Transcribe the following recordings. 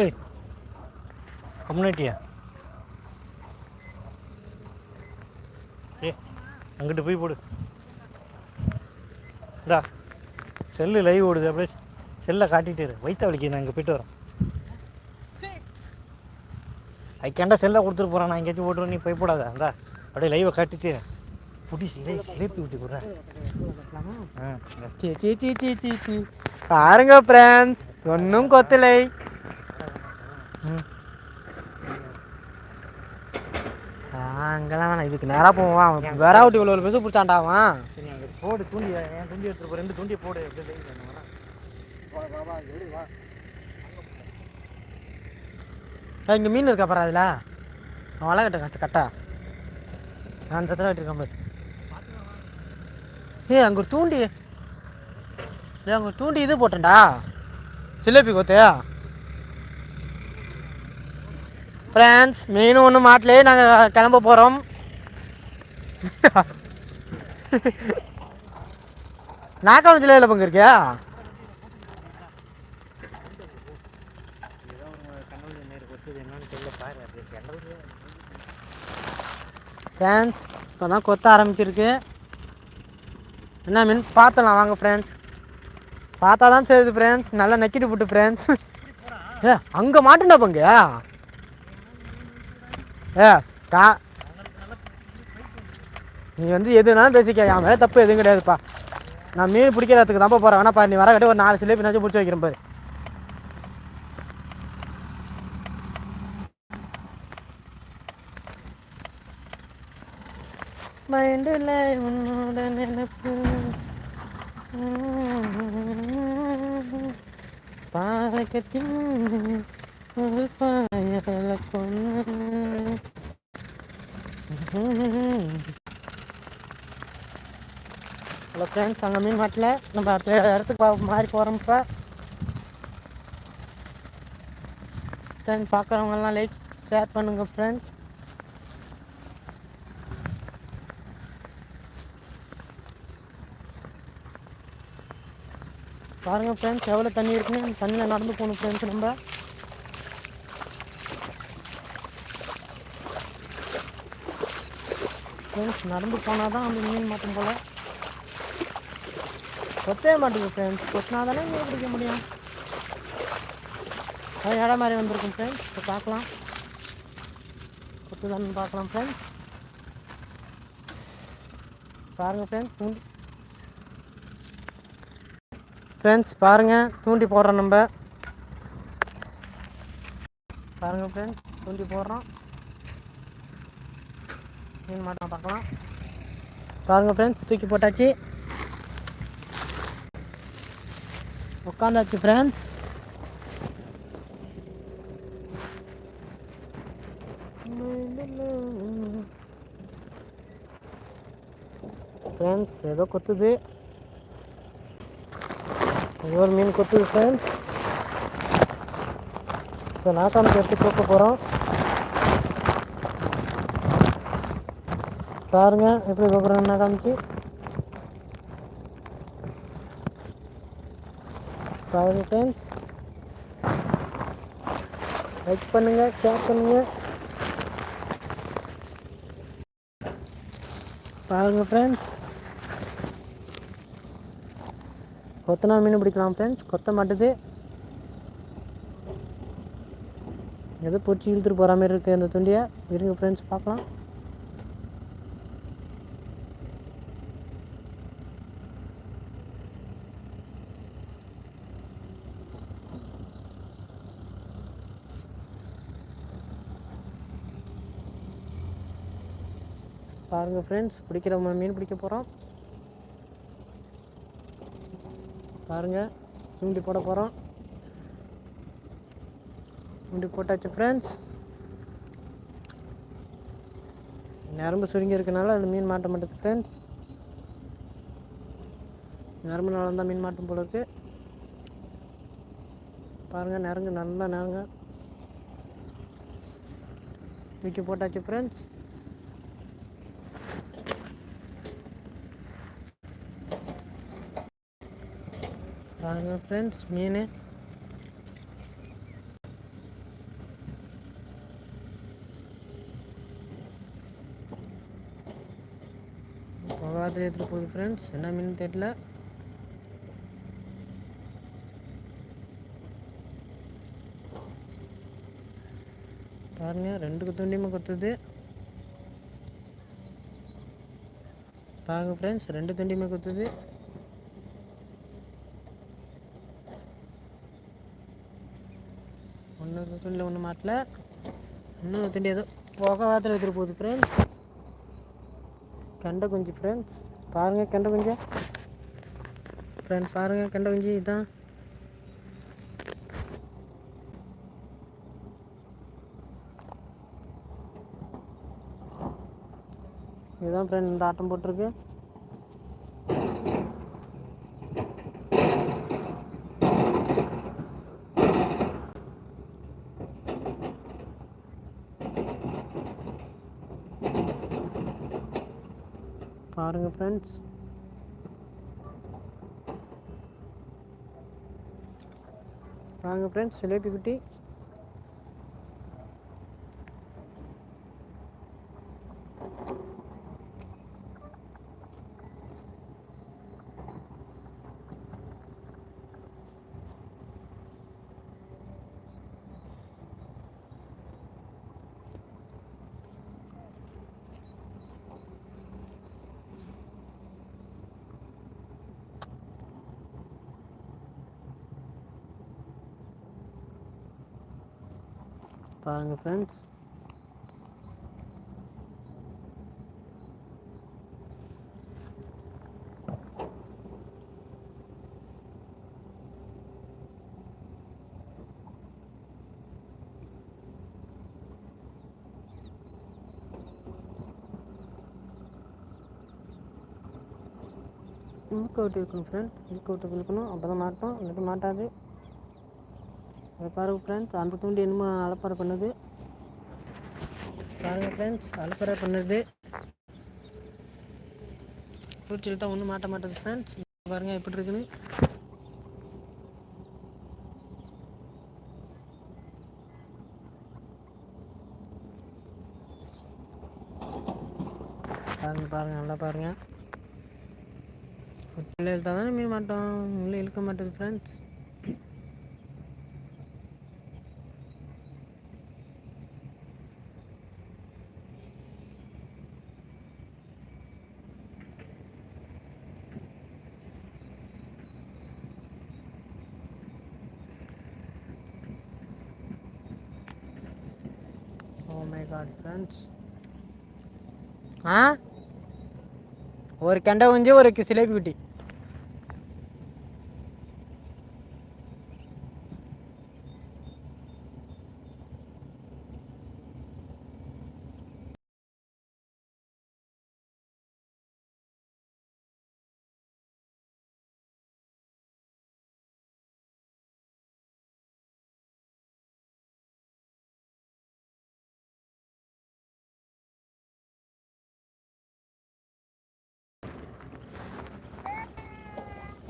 ஏய் கம்யூனிட்டியா ஏ அங்கிட்டு போய் போடு. இந்தா செல்லு லைவ் ஓடுது அப்படியே செல்லை காட்டிட்டு இரு. வயிற்ற வலிக்குது நான் இங்கே போயிட்டு வரேன். ஐக்காண்டா செல்லை கொடுத்துட்டு போகிறேன் நான் எங்கேயாச்சும் ஓட்டுறேன் நீ போய் போடாத. இந்தா அப்படியே லைவை காட்டிட்டு புடிச்சு இதை கிளப்பி விட்டு போடுறேன் ஆ சீ சீ சீ சீ சீ. பாருங்க ஃப்ரெண்ட்ஸ் ஒன்றும் கொத்தலை ம் அங்கெல்லாம் வேணாம். இதுக்கு நேராக போவான் அவன் வெறாவட்டி இவ்வளோ பெருசு பிடிச்சான்டா அவன் சரி அங்கே போடு தூண்டி என் தூண்டி எடுத்துட்டு போ ரெண்டு தூண்டியை போடு இங்க மீன் இருக்கா பாரு அதில்? அவன் வலை கட்ட கட்ட. கட்டா அந்த இடத்துல கட்டிருக்கான் பாரு. ஏய் அங்கே ஒரு தூண்டி. ஏய் அங்கே ஒரு தூண்டி இது போட்டேன்டா. சிலேபி கொத்தையா ஃப்ரெண்ட்ஸ் மீன் ஒன்று மாட்டிலே நாங்கள் கிளம்ப போகிறோம் நாக்காவும் சிலையில் பங்கு இருக்கியா? ஃப்ரெண்ட்ஸ் இப்போ தான் கொத்த ஆரம்பிச்சிருக்கு. என்ன மீன்? பார்த்தலாம் வாங்க ஃப்ரெண்ட்ஸ் பார்த்தா தான் சரிது ஃப்ரெண்ட்ஸ் நல்லா நக்கிட்டு போட்டு ஃப்ரெண்ட்ஸ் ஏ அங்கே மாட்டுண்டா பங்கு? ஏ கா. நீ வந்து எதுனாலும் பேசிக்க. என் மேலே தப்பு எதுவும் கிடையாதுப்பா. நான் மீன் பிடிக்கிறதுக்கு தான் போகிறேன் வேணா பாரு நீ வர கட்டி ஒரு நாலு சிலேபி நாச்சும் பிடிச்சி வைக்கிறேன் பாரு. மைண்டில் உன்னோட நினைப்பு பாலகத்தின் ஒரு பாயல கொண்டு ஹலோ ஃப்ரெண்ட்ஸ் அங்கே மீன் மாட்டில் நம்ம அடுத்த இடத்துக்கு மாறி போகிறோம் இப்போ. ஃப்ரெண்ட்ஸ் பார்க்குறவங்கெல்லாம் லைக் ஷேர் பண்ணுங்கள் ஃப்ரெண்ட்ஸ் பாருங்கள் ஃப்ரெண்ட்ஸ் எவ்வளோ தண்ணி இருக்குன்னு அந்த தண்ணியில் நடந்து போகணும் ஃப்ரெண்ட்ஸ் நம்ம. ஃப்ரெண்ட்ஸ் நடந்து போனால் தான் அந்த மீன் மாட்டும் போல். கொத்தவே மாட்டேங்குது ஃப்ரெண்ட்ஸ் கொத்தினா தானே மீன் பிடிக்க முடியும். அது இடம் மாதிரி வந்திருக்கும் ஃப்ரெண்ட்ஸ் இப்போ பார்க்கலாம். கொத்துதான்னு பார்க்கலாம் ஃப்ரெண்ட்ஸ் பாருங்கள் ஃப்ரெண்ட்ஸ் தூண்டி ஃப்ரெண்ட்ஸ் பாருங்கள் தூண்டி போடுறோம் நம்ம. பாருங்கள் ஃப்ரெண்ட்ஸ் தூண்டி போடுறோம். மீன் மாட்டோம் பார்க்கலாம். பாருங்கள் ஃப்ரெண்ட்ஸ் தூக்கி போட்டாச்சு. உட்காந்தாச்சு ஃப்ரெண்ட்ஸ் ஃப்ரெண்ட்ஸ் ஏதோ கொத்துது. ஏதோ ஒரு மீன் கொத்துது ஃப்ரெண்ட்ஸ் இப்போ நாட்டானுக்கு எடுத்து கொடுக்க போகிறோம் பாருங்க எப்படி கோபுரம் காமிச்சு? பாருங்க ஃப்ரெண்ட்ஸ் லைக் பண்ணுங்க ஷேர் பண்ணுங்க. பாருங்க ஃப்ரெண்ட்ஸ் கொத்தனா மீன் பிடிக்கலாம் ஃப்ரெண்ட்ஸ் கொத்த மாட்டுது. ஏதோ பொறிச்சு இழுத்துட்டு போகிற மாதிரி இருக்குது அந்த துண்டியை. இருங்க ஃப்ரெண்ட்ஸ் பார்க்கலாம். பாருங்கள் ஃப்ரெண்ட்ஸ் பிடிக்கிற ம- மீன் பிடிக்க போகிறோம் பாருங்கள் தூண்டி போட போகிறோம் தூண்டி போட்டாச்சு ஃப்ரெண்ட்ஸ் நரம்பு சுருங்கி இருக்கனால அது மீன் மாட்ட மாட்டேது ஃப்ரெண்ட்ஸ் நரம்பு நலந்தான் தான் மீன் மாட்டும் போல இருக்குது பாருங்கள் நரங்கு நல்லா நரங்க தூக்கி போட்டாச்சு ஃப்ரெண்ட்ஸ் பாருங்கள் ஃப்ரெண்ட்ஸ் மீன் பவாதிரி எடுத்துகிட்டு போகுது ஃப்ரெண்ட்ஸ் என்ன மீன் தெரியல. பாருங்க ரெண்டுக்கு துண்டியுமே கொத்துது. பாருங்க ஃப்ரெண்ட்ஸ் ரெண்டு துண்டியுமே கொத்துது. ஒன்று துண்டில் ஒன்று மாட்டல. இன்னொரு துண்டி ஏதோ போக வாரத்தில் எடுத்துகிட்டு போகுது ஃப்ரெண்ட்ஸ் கெண்டை குஞ்சு ஃப்ரெண்ட்ஸ் பாருங்கள் கெண்டை குஞ்சு. ஃப்ரெண்ட் பாருங்கள் கெண்டை குஞ்சு இதுதான் இதுதான் ஃப்ரெண்ட் இந்த ஆட்டம் போட்டிருக்கு. பாருங்க ஃப்ரெண்ட்ஸ் பாருங்க ஃப்ரெண்ட்ஸ் சிலேபி குட்டி. பாருங்க ஃப்ரெண்ட்ஸ் மூக்கு விட்டு இருக்கணும் ஃப்ரெண்ட் மூக்கு விட்டு இழுக்கணும். அப்போ தான் மாட்டோம். இல்லாட்டி மாட்டாது. அதை பாருங்க ஃப்ரெண்ட்ஸ் அந்த தூண்டி என்னமோ அலப்பறை பண்ணுது. பாருங்க ஃப்ரெண்ட்ஸ் அலப்பறை பண்ணுது. பூச்சியில் தான் ஒன்றும் மாட்ட மாட்டேது ஃப்ரெண்ட்ஸ் பாருங்க எப்படி இருக்குன்னு. பாருங்க பாருங்க நல்லா பாருங்க. பிள்ளைகள் தான் தானே மீன் மாட்டோம். உள்ளே இழுக்க மாட்டேது ஃப்ரெண்ட்ஸ் மை காட் ஃப்ரெண்ட்ஸ் ஆ? ஒரு கெண்டை குஞ்சு ஒரு சிலேபி குட்டி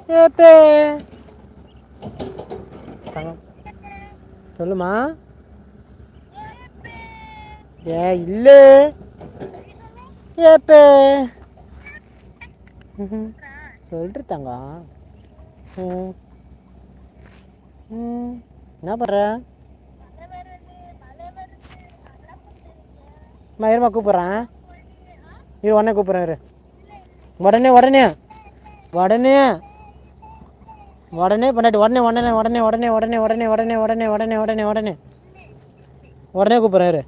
ஏப்பே. தங்கம் சொல்லுமா? ஏ இல்லை. ஏப்பே. சொல்லிட்டு தங்கம் என்ன பண்ணுற அம்மா இருமா கூப்பிட்றேன். இரு உடனே கூப்பிட்றேன் இரு. உடனே உடனே. உடனே. உடனே பண்ணிட்டு உடனே உடனே உடனே உடனே உடனே உடனே உடனே உடனே உடனே உடனே உடனே உடனே கூப்பிட்றாரு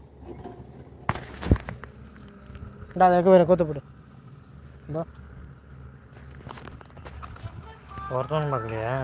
இந்தா அதை வைக்க கோத்து போடு இந்தா ஒருத்தவங்க பார்க்கலையா